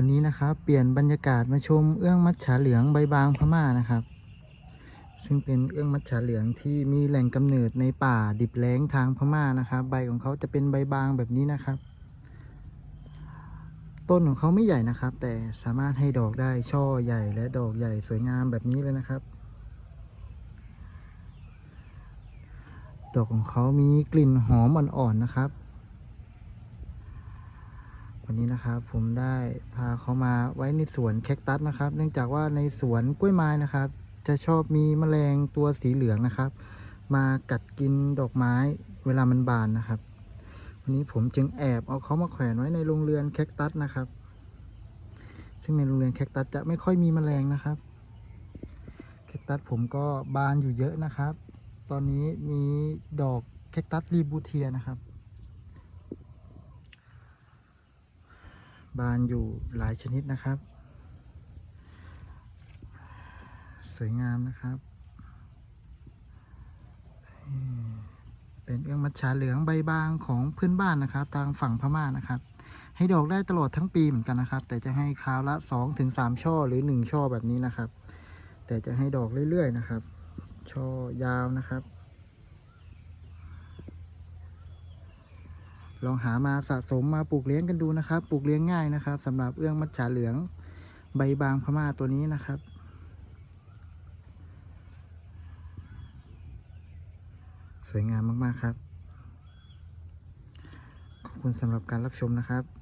ันนี้นะครับ เปลี่ยนบรรยากาศมาชมเอื้องมัจฉาเหลืองใบบางพม่านะครับ ซึ่งเป็นเอื้องมัจฉาเหลืองที่มีแหล่งกำเนิดในป่าดิบแล้งทางพม่านะครับ ใบของเขาจะเป็นใบบางแบบนี้นะครับ ต้นของเขาไม่ใหญ่นะครับ แต่สามารถให้ดอกได้ช่อใหญ่และดอกใหญ่สวยงามแบบนี้เลยนะครับ ดอกของเขามีกลิ่นหอมอ่อนๆนะครับ วันนี้นะครับผมได้พาเขามาไว้ในสวนแคคตัสนะครับ เนื่องจากว่าในสวนกล้วยไม้นะครับ จะชอบมีแมลงตัวสีเหลืองนะครับ มากัดกินดอกไม้เวลามันบานนะครับ วันนี้ผมจึงแอบเอาเขามาแขวนไว้ในโรงเรือนแคคตัสนะครับ ซึ่งในโรงเรือนแคคตัสจะไม่ค่อยมีแมลงนะครับแคคตัสผมก็บานอยู่เยอะนะครับ ตอนนี้มีดอกแคคตัสรีบูเทียนะครับ บานอยู่หลายชนิดนะครับ สวยงามนะครับ เป็นเอื้องมัจฉาเหลืองใบบางของเพื่อนบ้านนะครับ ทางฝั่งพม่านะครับ ให้ดอกได้ตลอดทั้งปีเหมือนกันนะครับ แต่จะให้คราวละ 2-3ถึง3ช่อหรือ 1 ช่อแบบนี้นะครับ แต่จะให้ดอกเรื่อยๆนะครับ ช่อยาวนะครับ ลองหามาสะสมมาปลูกเลี้ยงกันดูนะครับ ปลูกเลี้ยงง่ายนะครับสำหรับเอื้องมัจฉาเหลืองใบบางพม่าตัวนี้นะครับ สวยงามมากๆครับ ขอบคุณสำหรับการรับชมนะครับ